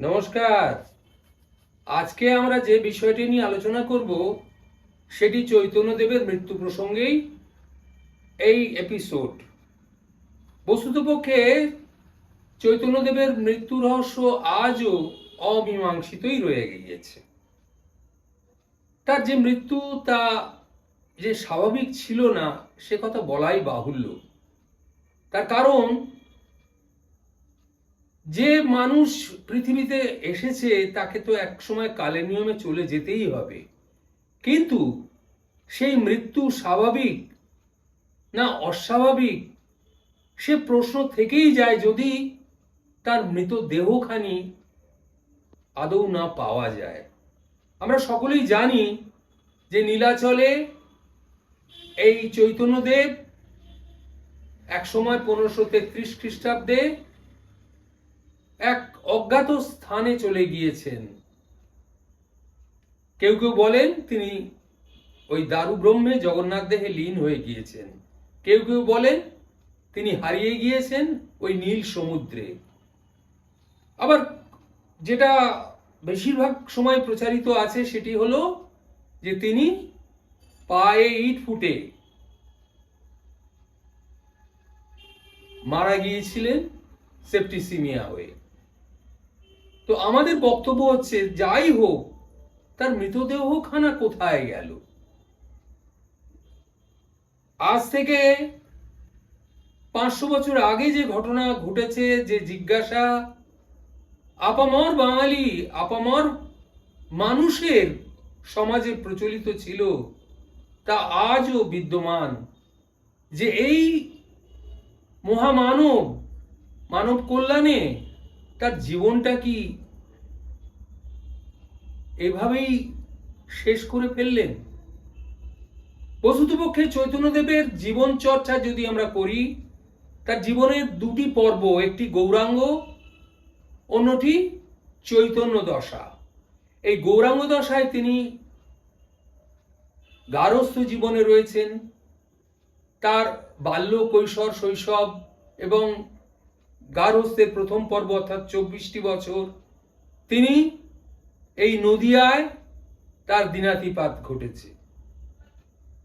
নমস্কার। আজকে আমরা যে বিষয়টি নিয়ে আলোচনা করব, সেটি চৈতন্যদেবের মৃত্যু প্রসঙ্গেই এই এপিসোড বস্তুতপক্ষে চৈতন্যদেবের মৃত্যু রহস্য আজও অমীমাংসিতই রয়ে গিয়েছে। তার যে মৃত্যু, তা যে স্বাভাবিক ছিল না, সে কথা বলাই বাহুল্য। তার কারণ যে মানুষ পৃথিবীতে এসেছে, তাকে তো একসময় কালের নিয়মে চলে যেতেই হবে। কিন্তু সেই মৃত্যু স্বাভাবিক না অস্বাভাবিক, সে প্রশ্ন থেকেই যায় যদি তার মৃতদেহখানি আদৌ না পাওয়া যায়। আমরা সকলেই জানি যে নীলাচলে এই চৈতন্যদেব এক সময় পনেরোশো তেত্রিশ খ্রিস্টাব্দে এক অজ্ঞাত স্থানে চলে গিয়েছেন। কেউ কেউ বলেন তিনি ওই দারু ব্রহ্মে জগন্নাথ দেহে লীন হয়ে গিয়েছেন। কেউ কেউ বলেন তিনি হারিয়ে গিয়েছেন ওই নীল সমুদ্রে। আবার যেটা বেশিরভাগ সময় প্রচারিত আছে সেটি হলো যে তিনি পায়ে ইট ফুটে মারা গিয়েছিলেন সেপ্টিসিমিয়া হয়ে। তো আমাদের বক্তব্য হচ্ছে, যাই হোক, তার মৃতদেহখানা কোথায় গেল? আজ থেকে পাঁচশো বছর আগে যে ঘটনা ঘটেছে, যে জিজ্ঞাসা আপামর বাঙালি, আপামর মানুষের সমাজে প্রচলিত ছিল, তা আজও বিদ্যমান যে এই মহামানব, মানব কল্যাণে তার জীবনটা কি এভাবেই শেষ করে ফেললেন? বস্তুতপক্ষে চৈতন্যদেবের জীবন চর্চা যদি আমরা করি, তার জীবনের দুটি পর্ব, একটি গৌরাঙ্গ, অন্যটি চৈতন্য দশা এই গৌরাঙ্গ দশায় তিনি গারস্থ জীবনে রয়েছেন। তার বাল্য কৈশোর শৈশব এবং গার্হস্থ্যের প্রথম পর্ব অর্থাৎ চব্বিশটি বছর, তিনি এই নদিয়ায় তার দিনাতিপাত ঘটেছে।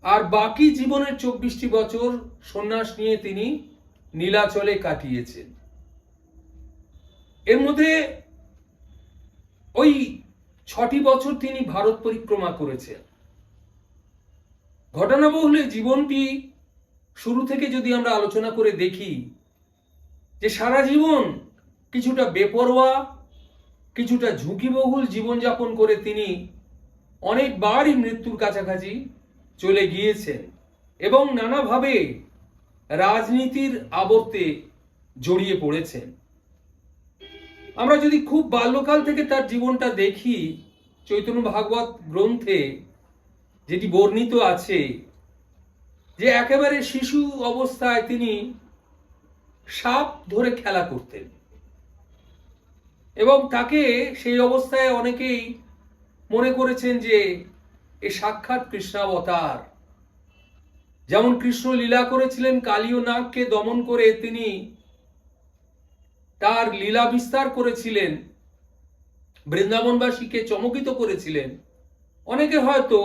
আর বাকি জীবনের চব্বিশটি বছর সন্ন্যাস নিয়ে তিনি নীলাচলে কাটিয়েছেন। এর মধ্যে ওই ছটি বছর তিনি ভারত পরিক্রমা করেছেন। ঘটনাবহুলে জীবনটি শুরু থেকে যদি আমরা আলোচনা করে দেখি যে সারা জীবন কিছুটা বেপরোয়া, কিছুটা ঝুঁকিবহুল জীবনযাপন করে তিনি অনেকবারই মৃত্যুর কাছাকাছি চলে গিয়েছেন এবং নানাভাবে রাজনীতির আবর্তে জড়িয়ে পড়েছেন। আমরা যদি খুব বাল্যকাল থেকে তার জীবনটা দেখি, চৈতন্য ভাগবত গ্রন্থে যেটি বর্ণিত আছে, যে একেবারে শিশু অবস্থায় তিনি সাপ ধরে খেলা করতেন। এবং তাকে সেই অবস্থায় অনেকেই মনে করেছেন যে এ সাক্ষাৎ কৃষ্ণাবতার যেমন কৃষ্ণ লীলা করেছিলেন, কালীয় নাগকে দমন করে তিনি তার লীলা বিস্তার করেছিলেন, বৃন্দাবনবাসীকে চমকিত করেছিলেন। অনেকে হয়তো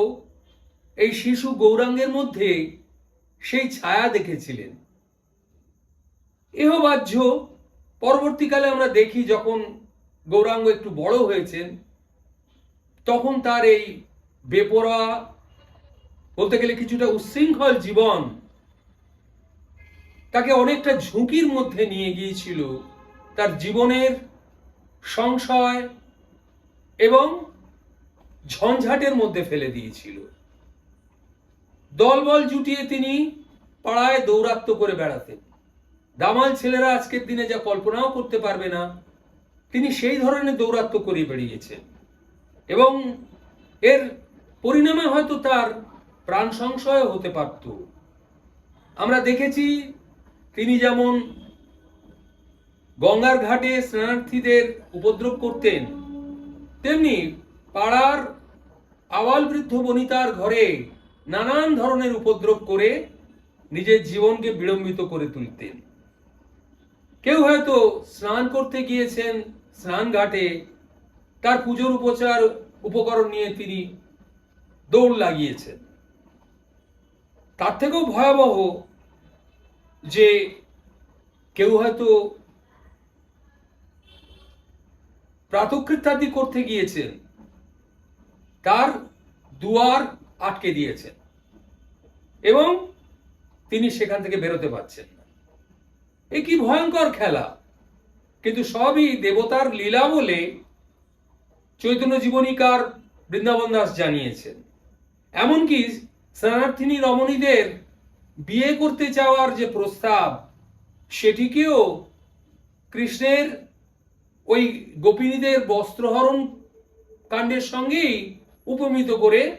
এই শিশু গৌরাঙ্গের মধ্যে সেই ছায়া দেখেছিলেন। এহবাহ্য পরবর্তীকালে আমরা দেখি যখন গৌরাঙ্গ একটু বড় হয়েছেন, তখন তার এই বেপরোয়া, বলতে গেলে কিছুটা উচ্ছৃঙ্খল জীবন তাকে অনেকটা ঝুঁকির মধ্যে নিয়ে গিয়েছিল। তার জীবনের সংশয় এবং ঝঞ্ঝাটের মধ্যে ফেলে দিয়েছিল। দলবল জুটিয়ে তিনি পাড়ায় দৌরাত্ম করে বেড়াতেন। দামাল ছেলেরা আজকের দিনে যা কল্পনাও করতে পারবে না, তিনি সেই ধরনের দৌরাত্ম করে বেরিয়েছেন এবং এর পরিণামে হয়তো তার প্রাণ সংশয় হতে পারত। আমরা দেখেছি তিনি যেমন গঙ্গার ঘাটে স্নানার্থীদের উপদ্রব করতেন, তেমনি পাড়ার আওয়াল বৃদ্ধ বনিতার ঘরে নানান ধরনের উপদ্রব করে নিজের জীবনকে বিড়ম্বিত করে তুলতেন। কেউ হয়তো স্নান করতে গিয়েছেন স্নান ঘাটে, তার পুজোর উপচার উপকরণ নিয়ে তিনি দৌড় লাগিয়েছেন। তার থেকেও ভয়াবহ যে কেউ হয়তো প্রাতকৃত্যাদি করতে গিয়েছেন, তার দুয়ার আটকে দিয়েছেন এবং তিনি সেখান থেকে বেরোতে পারছেন। এ কি ভয়ঙ্কর খেলা? কিন্তু সবই দেবতার লীলা বলে চৈতন্য জীবনীকার বৃন্দাবন দাস জানিয়েছেন। এমনকি স্নানার্থিনী রমণীদের বিয়ে করতে চাওয়ার যে প্রস্তাব, সেটিকেও কৃষ্ণের ওই গোপিনীদের বস্ত্রহরণ কাণ্ডের সঙ্গেই উপমিত করে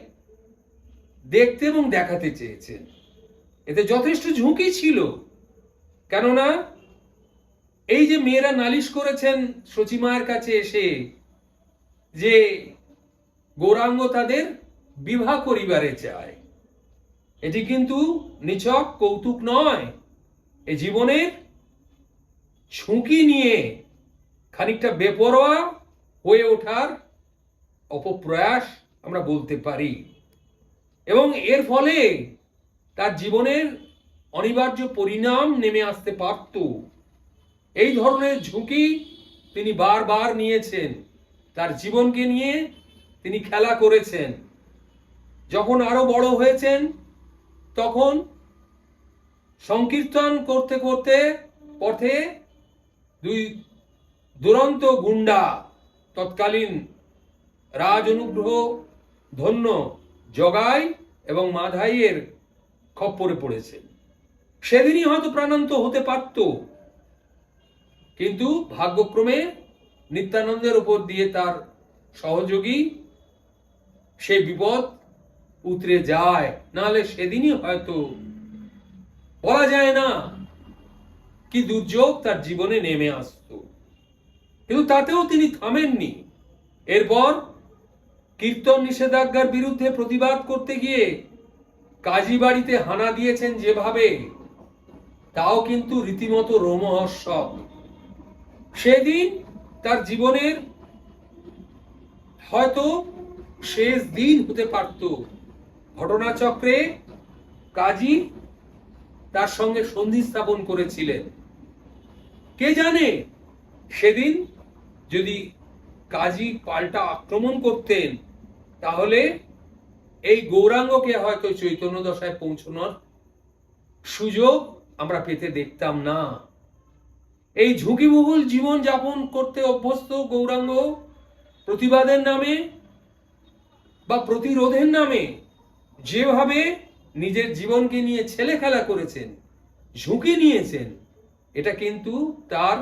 দেখতে এবং দেখাতে চেয়েছেন। এতে যথেষ্ট ঝুঁকি ছিল। কেননা এই যে মেয়েরা নালিশ করেছেন সচিমায়ের কাছে এসে যে গৌরাঙ্গ তাদের বিবাহ করিবারে চায়, এটি কিন্তু নিছক কৌতুক নয়। এ জীবনের ঝুঁকি নিয়ে খানিকটা বেপরোয়া হয়ে ওঠার অপপ্রয়াস আমরা বলতে পারি। এবং এর ফলে তার জীবনের অনিবার্য পরিণাম নেমে আসতে পারত। এই ধরনের ঝুঁকি তিনি বারবার নিয়েছেন। তার জীবনকে নিয়ে তিনি খেলা করেছেন। যখন আরও বড় হয়েছেন, তখন সংকীর্তন করতে করতে পথে দুই দুরন্ত গুন্ডা, তৎকালীন রাজ অনুগ্রহ ধন্য জগাই এবং মাধাইয়ের খপ্পরে পড়েছেন। সেদিনই হয়তো প্রাণান্ত হতে পারত। কিন্তু ভাগ্যক্রমে নিত্যানন্দের উপর দিয়ে তার সহযোগী সে বিপদ উতরে যায়। নাহলে সেদিনই হয়তো বলা যায় না কি দুর্যোগ তার জীবনে নেমে আসতো। কিন্তু তাতেও তিনি থামেননি। এরপর কীর্তন নিষেধাজ্ঞার বিরুদ্ধে প্রতিবাদ করতে গিয়ে কাজী বাড়িতে হানা দিয়েছেন যেভাবে তাও কিন্তু রীতিমতো রোমহর্ষক সেদিন তার জীবনের হয়তো শেষ দিন হতে পারত। ঘটনাচক্রে কাজী তার সঙ্গে সন্ধি স্থাপন করেছিলেন। কে জানে সেদিন যদি কাজী পাল্টা আক্রমণ করতেন, তাহলে এই গৌরাঙ্গকে হয়তো চৈতন্য দশায় পৌঁছানোর সুযোগ আমরা পেতে দেখতাম না। এই ঝুঁকিবহুল জীবন যাপন করতে অভ্যস্ত গৌরাঙ্গ প্রতিবাদের নামে বা প্রতিরোধের নামে যেভাবে নিজের জীবনকে নিয়ে ছেলে খেলা করেছেন, ঝুঁকি নিয়েছেন, এটা কিন্তু তার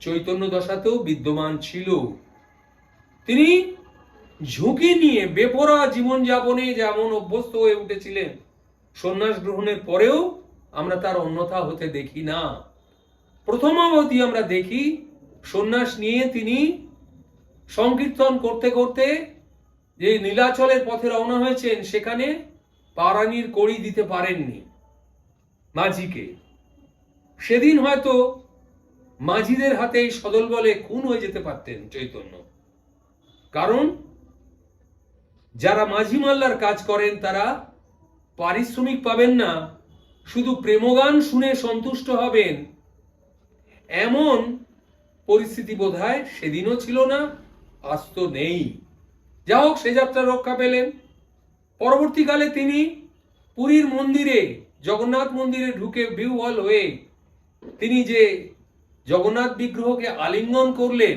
চৈতন্য দশাতেও বিদ্যমান ছিল। তিনি ঝুঁকি নিয়ে বেপরা জীবনযাপনে যেমন অভ্যস্ত হয়ে উঠেছিলেন, সন্ন্যাস গ্রহণের পরেও আমরা তার অন্যথা হতে দেখি না। প্রথম অবধি আমরা দেখি, সন্ন্যাস নিয়ে তিনি সংকীর্তন করতে করতে যে নীলাচলের পথে রওনা হয়েছেন, সেখানে পারানির কড়ি দিতে পারেননি মাঝিকে। সেদিন হয়তো মাঝিদের হাতে সদল বলে খুন হয়ে যেতে পারতেন চৈতন্য। কারণ যারা মাঝি মাল্লার কাজ করেন, তারা পারিশ্রমিক পাবেন না শুধু প্রেমগান শুনে সন্তুষ্ট হবেন। এমন পরিস্থিতি বোধ সেদিনও ছিল না, আজ তো নেই। যা হোক, সে যাত্রা রক্ষা পেলেন। পরবর্তীকালে তিনি পুরীর মন্দিরে, জগন্নাথ মন্দিরে ঢুকে বিহ্বল হয়ে তিনি যে জগন্নাথ বিগ্রহকে আলিঙ্গন করলেন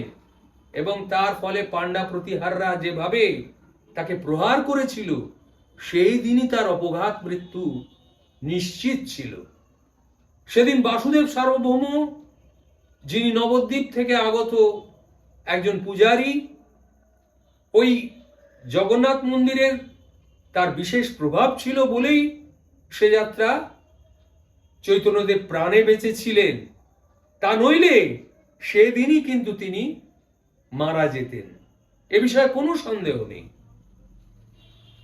এবং তার ফলে পাণ্ডা প্রতিহাররা যেভাবে তাকে প্রহার করেছিল, সেই দিনই তার অপঘাত মৃত্যু নিশ্চিত ছিল। সেদিন বাসুদেব সার্বভৌম, যিনি নবদ্বীপ থেকে আগত একজন পূজারী, ওই জগন্নাথ মন্দিরের তার বিশেষ প্রভাব ছিল বলেই সে যাত্রা চৈতন্যদেব প্রাণে বেঁচেছিলেন। তা নইলে সেদিনই কিন্তু তিনি মারা যেতেন। এ বিষয়ে কোনো সন্দেহ নেই।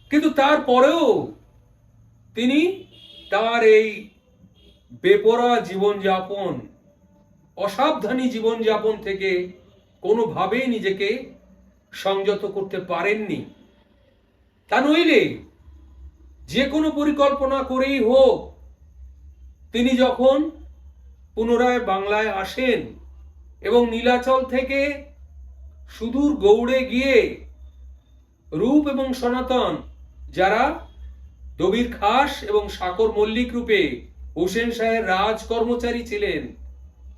কিন্তু তারপরেও তিনি তার এই বেপরা জীবনযাপন, অসাবধানী জীবনযাপন থেকে কোনোভাবেই নিজেকে সংযত করতে পারেননি। তা নইলে যে কোনো পরিকল্পনা করেই হোক, তিনি যখন পুনরায় বাংলায় আসেন এবং নীলাচল থেকে সুদূর গৌড়ে গিয়ে রূপ এবং সনাতন যারা দবির খাস এবং সাকর মল্লিক রূপে হোসেন শাহের রাজ কর্মচারী ছিলেন।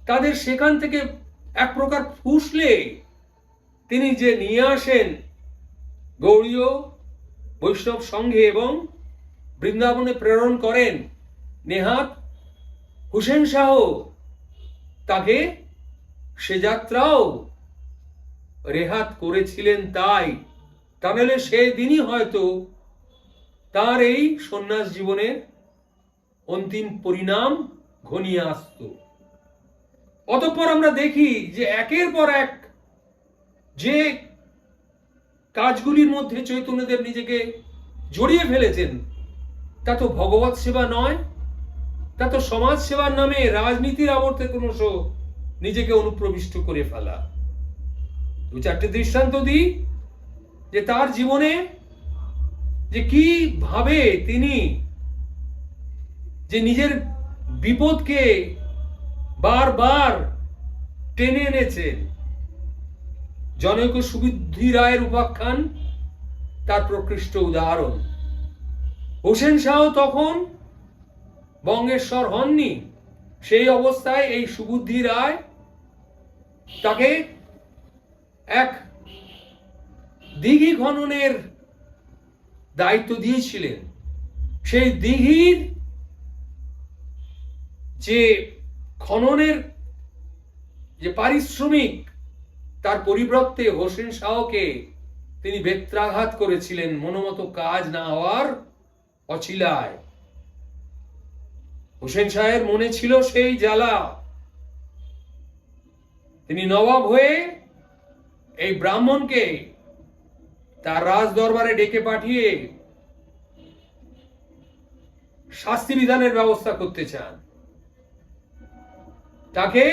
তাদের সেখান থেকে এক প্রকার ফুসলে তিনি যে নিয়ে আসেন, গৌরীয় বৈষ্ণব সংঘে এবং বৃন্দাবনে প্রেরণ করেন, নেহাত হুসেন শাহ তাকে সে যাত্রাও রেহাত করেছিলেন তাই। তাহলে সেই দিনই হয়তো তার এই সন্ন্যাস জীবনের অন্তিম পরিণাম ঘনিয়ে আসত। অতঃপর আমরা দেখি যে একের পর এক যে কাজগুলির মধ্যে চৈতন্যদেব নিজেকে জড়িয়ে ফেলেছেন, তা তো ভগবত সেবা নয়, তা তো সমাজ সেবার নামে রাজনীতির আবর্তে ক্রমশ নিজেকে অনুপ্রবিষ্ট করে ফেলা। দু চারটে দৃষ্টান্ত দিই যে তার জীবনে যে কি ভাবে তিনি যে নিজের বিপদকে বারবার টেনে এনেছেন। জনৈক সুবুদ্ধি রায়ের উপাখ্যান, তার প্রকৃষ্ট উদাহরণ। হোসেন শাহ তখন বঙ্গেশ্বর হননি, সেই অবস্থায় এই সুবুদ্ধি রায় তাকে এক দিঘি খননের দায়িত্ব দিয়েছিলেন। সেই দিঘির যে খননের যে পারিশ্রমিক, তার পরিবর্তে হোসেন শাহকে তিনি বেত্রাঘাত করেছিলেন মনোমতো কাজ না হওয়ার অচিলায় হোসেন শাহের মনে ছিল সেই জ্বালা। তিনি নবাব হয়ে এই ব্রাহ্মণকে তার রাজ দরবারে ডেকে পাঠিয়ে শাস্তি বিধানের ব্যবস্থা করতে চান। তাকে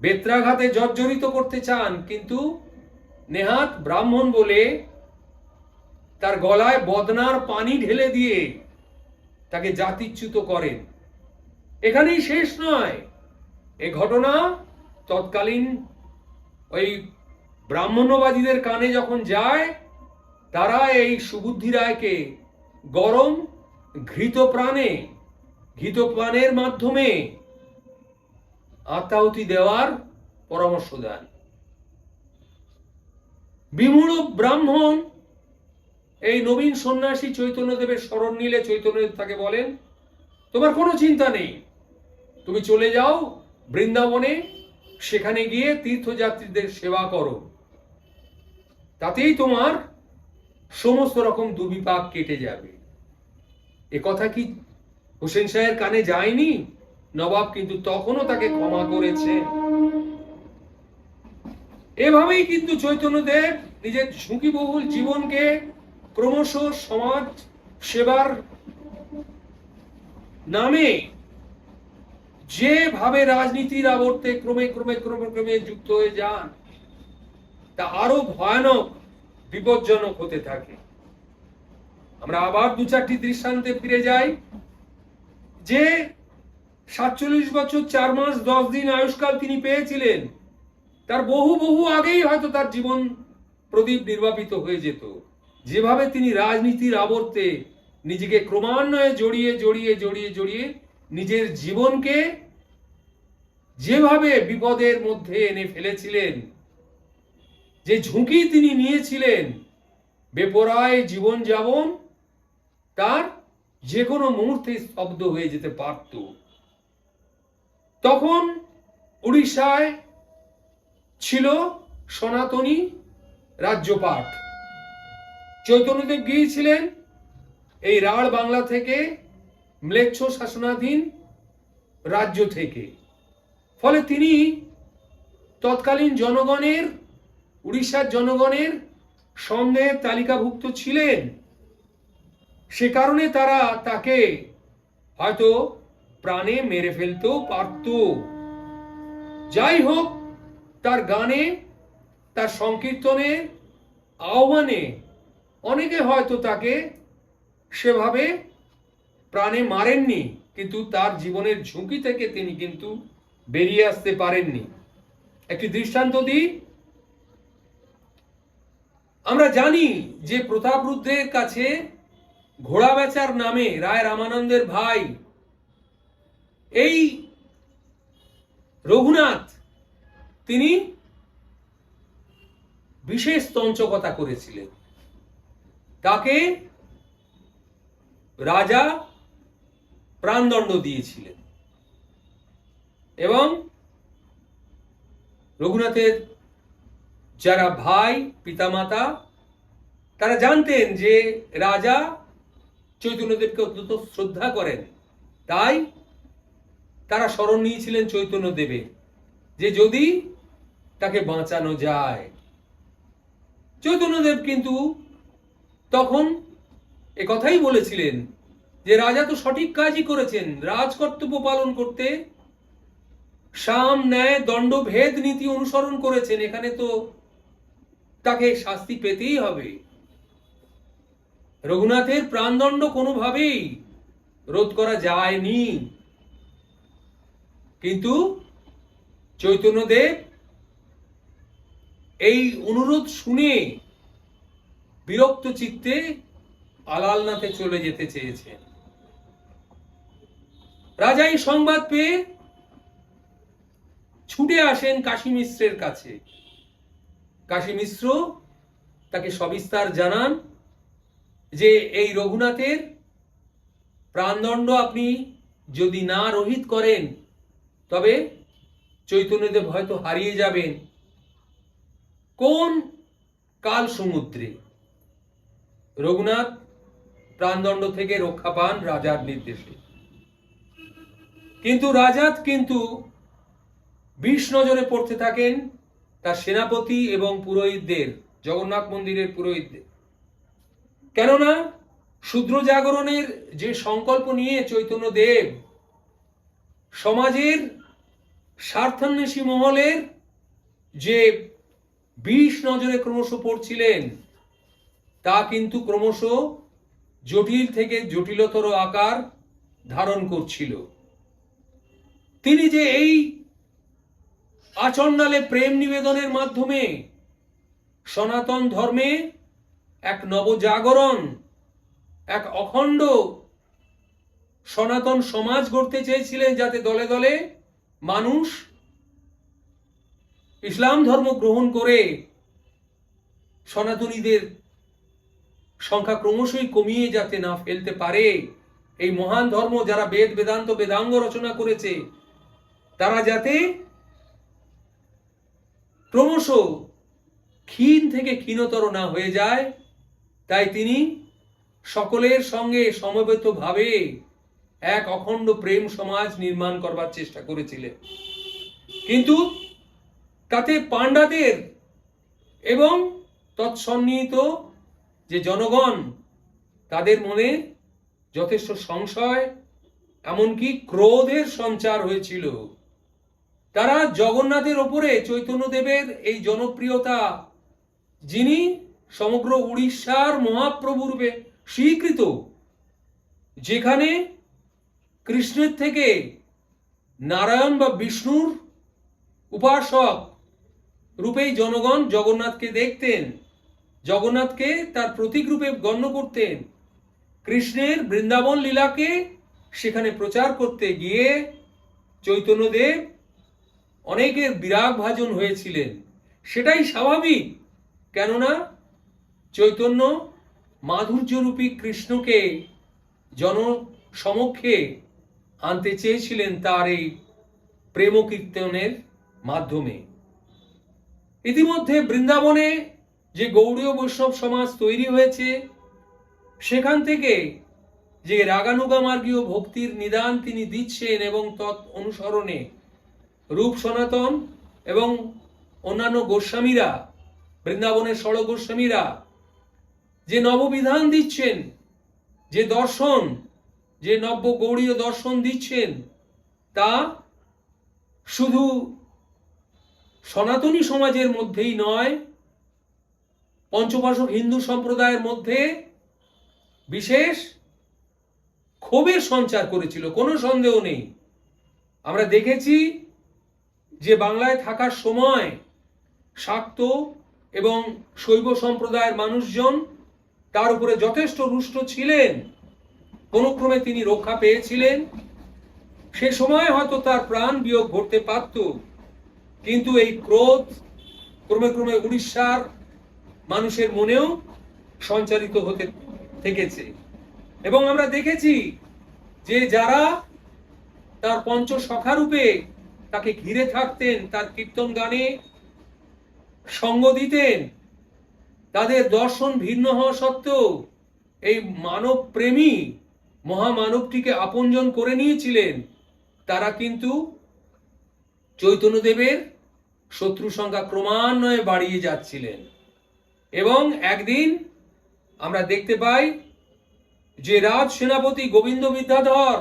বেত্রাঘাতে জর্জরিত করতে চান, কিন্তু নেহাত ব্রাহ্মণ বলে তার গলায় বদনার পানি ঢেলে দিয়ে তাকে জাতিচ্যুত করেন। এখানেই শেষ নয়। এ ঘটনা তৎকালীন ওই ব্রাহ্মণ্যবাদীদের কানে যখন যায়, তারা এই সুবুদ্ধি রায়কে গরম ঘৃত প্রাণে ঘৃত প্রাণের মাধ্যমে আত্মাহুতি দেওয়ার পরামর্শ দেন। বিমূঢ় ব্রাহ্মণ এই নবীন সন্ন্যাসী চৈতন্যদেবের স্মরণ নিলে চৈতন্যদেব তাকে বলেন, তোমার কোনো চিন্তা নেই। তুমি চলে যাও বৃন্দাবনে, সেখানে গিয়ে তীর্থযাত্রীদের সেবা করো। তাতেই তোমার সমস্ত রকম দুর্বিপাক কেটে যাবে। এ কথা কি হোসেন শাহের কানে যায়নি? নবাব কিন্তু তখনও তাকে ক্ষমা করেছে। এভাবেই কিন্তু চৈতন্যদেব নিজের ঝুঁকিবহুল জীবনকে ক্রমশ সমাজ সেবার নামে যেভাবে রাজনীতির আবর্তে ক্রমে ক্রমে ক্রমে ক্রমে যুক্ত হয়ে যান আরও ভয়ানক, বিপজ্জনক হতে থাকে। আমরা আবার দু চারটি দৃষ্টান্তে ফিরে যাই, যে সাতচল্লিশ বছর, চার মাস, দশ দিন আয়ুষ্কাল তিনি পেয়েছিলেন, তার বহু বহু আগেই হয়তো তার জীবন প্রদীপ নির্বাপিত হয়ে যেত। যেভাবে তিনি রাজনীতির আবর্তে নিজেকে ক্রমান্বয়ে জড়িয়ে জড়িয়ে জড়িয়ে জড়িয়ে নিজের জীবনকে যেভাবে বিপদের মধ্যে এনে ফেলেছিলেন যে ঝুঁকি তিনি নিয়েছিলেন বেপরায় জীবন যাপন, তার যে কোনো মুহূর্তে স্তব্ধ হয়ে যেতে পারত। তখন উড়িষ্যায় ছিল সনাতনী রাজ্যপাঠ। চৈতন্যদেব গিয়েছিলেন এই রাঢ় বাংলা থেকে, ম্লেচ্ছ শাসনাধীন রাজ্য থেকে। ফলে তিনি তৎকালীন জনগণের উড়িষ্যার জনগণের সঙ্গে তালিকাভুক্ত ছিলেন। সে কারণে তারা তাকে হয়তো প্রাণে মেরে ফেলতেও পারত। যাই হোক তার গানে, তার সংকীর্তনে, আহ্বানে অনেকে হয়তো তাকে সেভাবে প্রাণে মারেননি, কিন্তু তার জীবনের ঝুঁকি থেকে তিনি কিন্তু বেরিয়ে আসতে পারেননি। একটি দৃষ্টান্ত দিই আমরা জানি যে প্রতাপরুদ্রের কাছে ঘোড়া বেচার নামে রায় রামানন্দের ভাই, এই রঘুনাথ, তিনি বিশেষ তঞ্চকতা করেছিলেন। তাকে রাজা প্রাণদণ্ড দিয়েছিলেন। এবং রঘুনাথের যারা ভাই, পিতামাতা, তারা জানতেন যে রাজা চৈতন্যদেবকে অত্যন্ত শ্রদ্ধা করেন। তাই তারা স্মরণ নিয়েছিলেন চৈতন্যদেবের যে যদি তাকে বাঁচানো যায়। চৈতন্যদেব কিন্তু তখন এ কথাই বলেছিলেন যে রাজা তো সঠিক কাজই করেছেন, রাজকর্তব্য পালন করতে। সাম ন্যায় দণ্ডভেদ নীতি অনুসরণ করেছেন, এখানে তো তাকে শাস্তি পেতেই হবে। রঘুনাথের প্রাণদণ্ড কোনোভাবেই রোধ করা যায়নি। কিন্তু চৈতন্যদেব এই অনুরোধ শুনে বিরক্ত চিত্তে আলালনাথে চলে যেতে চেয়েছেন। রাজা এই সংবাদ পেয়ে ছুটে আসেন কাশী মিশ্রের কাছে। কাশী মিশ্র তাকে সবিস্তার জানান যে এই রঘুনাথের প্রাণদণ্ড আপনি যদি না রহিত করেন, তবে চৈতন্যদেব হয়তো হারিয়ে যাবেন। কোন কাল সমুদ্রে? রঘুনাথ প্রাণদণ্ড থেকে রক্ষা পান রাজার নির্দেশে। কিন্তু রাজাত কিন্তু বিষ নজরে পড়তে থাকেন তার সেনাপতি এবং পুরোহিতদের, জগন্নাথ মন্দিরের পুরোহিতদের। কেননা শূদ্র জাগরণের যে সংকল্প নিয়ে চৈতন্যদেব সমাজের স্বার্থান্বেষী মহলের যে বিষ নজরে ক্রমশ পড়ছিলেন, তা কিন্তু ক্রমশ জটিল থেকে জটিলতর আকার ধারণ করছিল। তিনি যে এই আচণ্ডালে প্রেম নিবেদনের মাধ্যমে সনাতন ধর্মে এক নবজাগরণ, এক অখণ্ড সনাতন সমাজ গড়তে চেয়েছিলেন যাতে দলে দলে মানুষ ইসলাম ধর্ম গ্রহণ করে। সনাতনীদের সংখ্যা ক্রমশই কমিয়ে যাতে না ফেলতে পারে। এই মহান ধর্ম যারা বেদ বেদান্ত বেদাঙ্গ রচনা করেছে, তারা যাতে ক্রমশ ক্ষীণ থেকে ক্ষীণতর না হয়ে যায়, তাই তিনি সকলের সঙ্গে সমবেতভাবে এক অখণ্ড প্রেম সমাজ নির্মাণ করবার চেষ্টা করেছিলেন। কিন্তু তাতে পাণ্ডাদের এবং তৎসন্নিহিত যে জনগণ, তাদের মনে যথেষ্ট সংশয়, এমনকি ক্রোধের সঞ্চার হয়েছিল। তারা জগন্নাথের ওপরে চৈতন্যদেবের এই জনপ্রিয়তা, যিনি সমগ্র উড়িষ্যার মহাপ্রভুরূপে স্বীকৃত, যেখানে কৃষ্ণের থেকে নারায়ণ বা বিষ্ণুর উপাসক রূপেই জনগণ জগন্নাথকে দেখতেন, জগন্নাথকে তার প্রতীক রূপে গণ্য করতেন। কৃষ্ণের বৃন্দাবন লীলাকে সেখানে প্রচার করতে গিয়ে চৈতন্যদেব অনেকের বিরাগ ভাজন হয়েছিলেন। সেটাই স্বাভাবিক। কেননা চৈতন্য মাধুর্যরূপী কৃষ্ণকে জন সমক্ষে আনতে চেয়েছিলেন তার এই প্রেম কীর্তনের মাধ্যমে। ইতিমধ্যে বৃন্দাবনে যে গৌড়ীয় বৈষ্ণব সমাজ তৈরি হয়েছে, সেখান থেকে যে রাগানুগামার্গীয় ভক্তির নিদান তিনি দিচ্ছেন এবং তৎ অনুসরণে রূপ সনাতন এবং অন্যান্য গোস্বামীরা, বৃন্দাবনের ষড় গোস্বামীরা যে নববিধান দিচ্ছেন, যে দর্শন, যে নব্য গৌড়ীয় দর্শন দিচ্ছেন, তা শুধু সনাতনী সমাজের মধ্যেই নয় পঞ্চপাশক হিন্দু সম্প্রদায়ের মধ্যে বিশেষ ক্ষোভের সঞ্চার করেছিল। কোনো সন্দেহ নেই। আমরা দেখেছি যে বাংলায় থাকার সময় শাক্ত এবং শৈব সম্প্রদায়ের মানুষজন তার উপরে যথেষ্ট রুষ্ট ছিলেন কোনো ক্রমে তিনি রক্ষা পেয়েছিলেন। সে সময় হয়তো তার প্রাণ বিয়োগ ঘটতে পারত, কিন্তু এই ক্রোধ ক্রমে ক্রমে উড়িষ্যার মানুষের মনেও সঞ্চারিত হতে থেকেছে। এবং আমরা দেখেছি যে যারা তার পঞ্চ সখারূপে তাকে ঘিরে থাকতেন, তার কীর্তন গানে সঙ্গ দিতেন। তাদের দর্শন ভিন্ন হওয়া সত্ত্বেও এই মানব প্রেমী মহামানবটিকে আপনজন করে নিয়েছিলেন। তারা কিন্তু চৈতন্যদেবের শত্রু সংখ্যা ক্রমান্বয়ে বাড়িয়ে যাচ্ছিলেন। এবং একদিন আমরা দেখতে পাই যে রাজ সেনাপতি গোবিন্দ বিদ্যাধর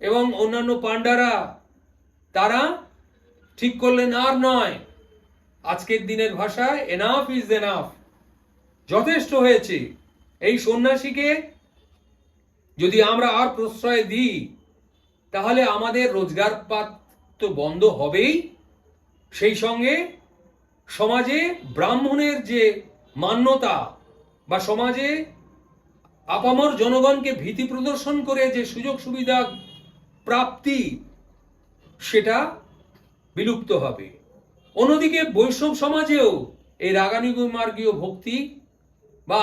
এবং অন্যান্য পাণ্ডারা তারা ঠিক করলেন আর নয়। আজকের দিনের ভাষায় এনাফ ইজ এনাফ যথেষ্ট হয়েছে। এই সন্ন্যাসীকে যদি আমরা আর প্রশ্রয় দিই, তাহলে আমাদের রোজগার পাত তো বন্ধ হবেই। সেই সঙ্গে সমাজে ব্রাহ্মণের যে মান্যতা বা সমাজে আপামর জনগণকে ভীতি প্রদর্শন করে যে সুযোগ সুবিধা প্রাপ্তি সেটা বিলুপ্ত হবে। অন্যদিকে বৈষ্ণব সমাজেও এই রাগানুগ মার্গীয় ভক্তি বা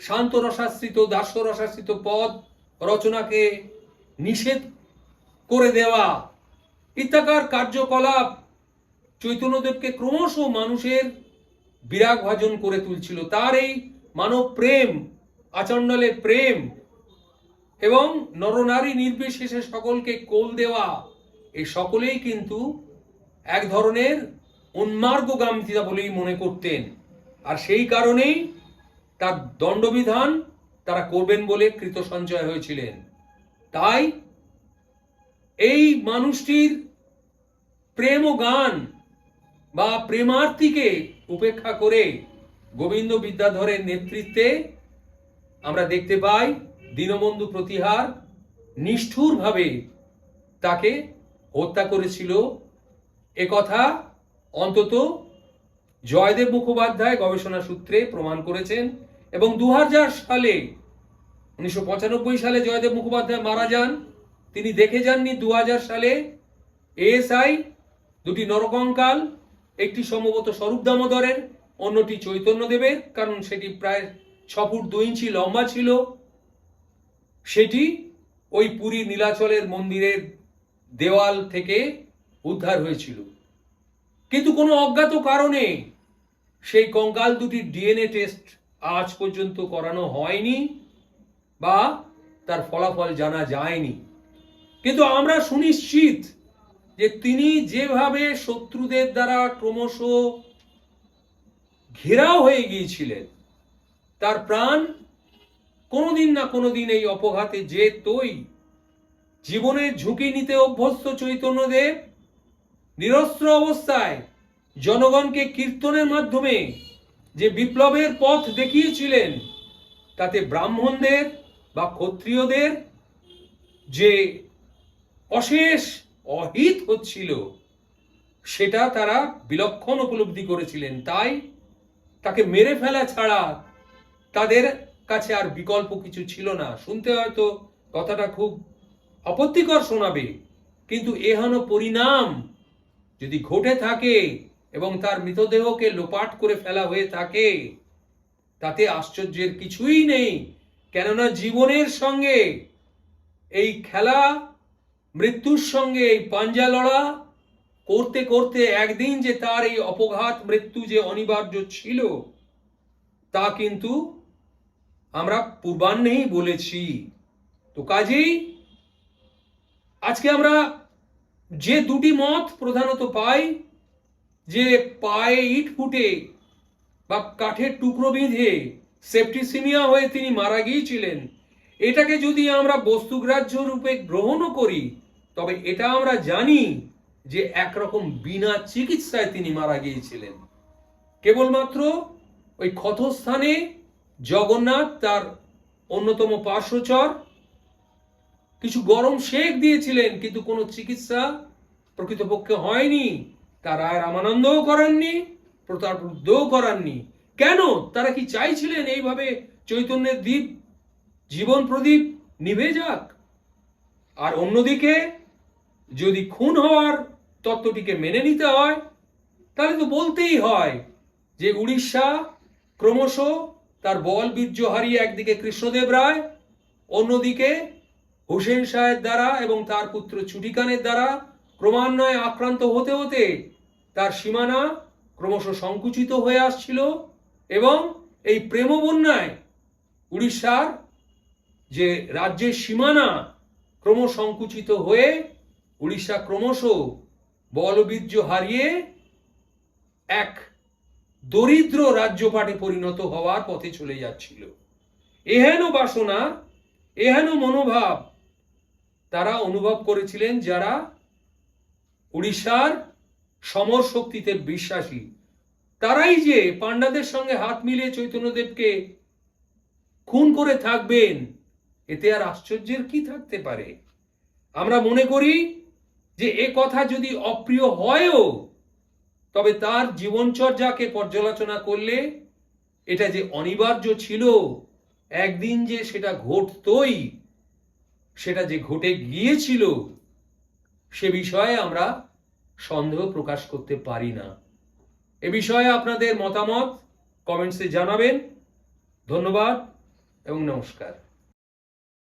শান্ত রসাশ্রিত দাস্য রসাশ্রিত পদ রচনাকে নিষেধ করে দেওয়া, ইত্যাকার কার্যকলাপ চৈতন্যদেবকে ক্রমশ মানুষের বিরাগ ভাজন করে তুলছিল। তার এই মানব প্রেম, আচণ্ডলে প্রেম এবং নরনারী নির্বিশেষে সকলকে কোল দেওয়া এই সকলেই কিন্তু এক ধরনের উন্মার্গগামিতা বলেই মনে করতেন। আর সেই কারণেই তার দণ্ডবিধান তারা করবেন বলে কৃত সঞ্চয় হয়েছিলেন। তাই এই মানুষটির প্রেম গান বা প্রেমার্থীকে উপেক্ষা করে গোবিন্দ বিদ্যাধরের নেতৃত্বে আমরা দেখতে পাই দীনবন্ধু প্রতিহার নিষ্ঠুরভাবে তাকে হত্যা করেছিল। একথা অন্তত জয়দেব মুখোপাধ্যায় গবেষণা সূত্রে প্রমাণ করেছেন এবং দু হাজার সালে, উনিশশো পঁচানব্বই সালে জয়দেব মুখোপাধ্যায় মারা যান। তিনি দেখে যাননি দু হাজার সালে এএসআই দুটি নরকঙ্কাল, একটি সম্ভবত স্বরূপ দামোদরের, অন্যটি চৈতন্যদেবের, কারণ সেটি প্রায় ছ ফুট দু ইঞ্চি লম্বা ছিল। সেটি ওই পুরী নীলাচলের মন্দিরের দেওয়াল থেকে উদ্ধার হয়েছিল। কিন্তু কোনো অজ্ঞাত কারণে সেই কঙ্কাল দুটির ডিএনএ টেস্ট আজ পর্যন্ত করানো হয়নি বা তার ফলাফল জানা যায়নি। কিন্তু আমরা সুনিশ্চিত যে তিনি যেভাবে শত্রুদের দ্বারা ক্রমশ ঘেরাও হয়ে গিয়েছিলেন, তার প্রাণ কোনোদিন না কোনোদিন এই অপঘাতে যে তৈ জীবনের ঝুঁকি নিতে অভ্যস্ত চৈতন্যদেব, নিরস্ত্র অবস্থায় জনগণকে কীর্তনের মাধ্যমে যে বিপ্লবের পথ দেখিয়েছিলেন, তাতে ব্রাহ্মণদের বা ক্ষত্রিয়দের যে অশেষ অহিত হচ্ছিল, সেটা তারা বিলক্ষণ উপলব্ধি করেছিলেন। তাই তাকে মেরে ফেলা ছাড়া তাদের কাছে আর বিকল্প কিছু ছিল না। শুনতে হয়তো কথাটা খুব আপত্তিকর শোনাবে। কিন্তু এহেন পরিণাম যদি ঘটে থাকে এবং তার মৃতদেহকে লোপাট করে ফেলা হয়ে থাকে, তাতে আশ্চর্যের কিছুই নেই। কেননা জীবনের সঙ্গে এই খেলা, মৃত্যুর সঙ্গে এই পাঞ্জা লড়া, করতে করতে একদিন যে তার এই অপঘাত মৃত্যু যে অনিবার্য ছিল, তা কিন্তু আমরা পূর্বাহ্নেই বলেছি। তো কাজেই আজকে আমরা যে দুটি মত প্রধানত পাই, যে পায়ে ইট ফুটে বা কাঠের টুকরো বেঁধে সেপ্টিসিমিয়া হয়ে তিনি মারা গিয়েছিলেন, এটাকে যদি আমরা বস্তুগ্রাহ্য রূপে গ্রহণও করি, তবে এটা আমরা জানি যে একরকম বিনা চিকিৎসায় তিনি মারা গিয়েছিলেন। কেবলমাত্র ওই ক্ষতস্থানে জগন্নাথ তার অন্যতম পার্শ্বচর কিছু গরম শেক দিয়েছিলেন, কিন্তু কোনো চিকিৎসা প্রকৃতপক্ষে হয়নি। তার রায় রামানন্দও করাননি প্রতাপরুদ্ধও করাননি। কেন? তারা কি চাইছিলেন এইভাবে চৈতন্যের দ্বীপ, জীবন প্রদীপ নিভে যাক? আর অন্যদিকে, যদি খুন হওয়ার তত্ত্বটিকে মেনে নিতে হয়, তাহলে তো বলতেই হয় যে উড়িষ্যা ক্রমশ তার বল বীর্য হারিয়ে একদিকে কৃষ্ণদেব রায়, অন্যদিকে হোসেন শাহের দ্বারা এবং তার পুত্র চুটিকানের দ্বারা ক্রমান্বয়ে আক্রান্ত হতে হতে তার সীমানা ক্রমশ সংকুচিত হয়ে আসছিল এবং এই প্রেম বন্যায় উড়িষ্যার যে রাজ্যের সীমানা ক্রমশ সংকুচিত হয়ে উড়িষ্যা ক্রমশ বলবীর্য হারিয়ে এক দরিদ্র রাজ্যপাটে পরিণত হওয়ার পথে চলে যাচ্ছিল। এহেন বাসনা, এহেন মনোভাব তারা অনুভব করেছিলেন যারা উড়িষ্যার সমর শক্তিতে বিশ্বাসী। তারাই যে পাণ্ডাদের সঙ্গে হাত মিলিয়ে চৈতন্যদেবকে খুন করে থাকবেন, এতে আর আশ্চর্যের কি থাকতে পারে? আমরা মনে করি যে এ কথা যদি অপ্রিয় হয়ও, তবে তার জীবনচর্যাকে পর্যালোচনা করলে এটা যে অনিবার্য ছিল, একদিন যে সেটা ঘটতই। সেটা যে ঘটে গিয়েছিল, সে বিষয়ে আমরা সন্দেহ প্রকাশ করতে পারি না। এ বিষয়ে আপনাদের মতামত কমেন্টসে জানাবেন। ধন্যবাদ এবং নমস্কার।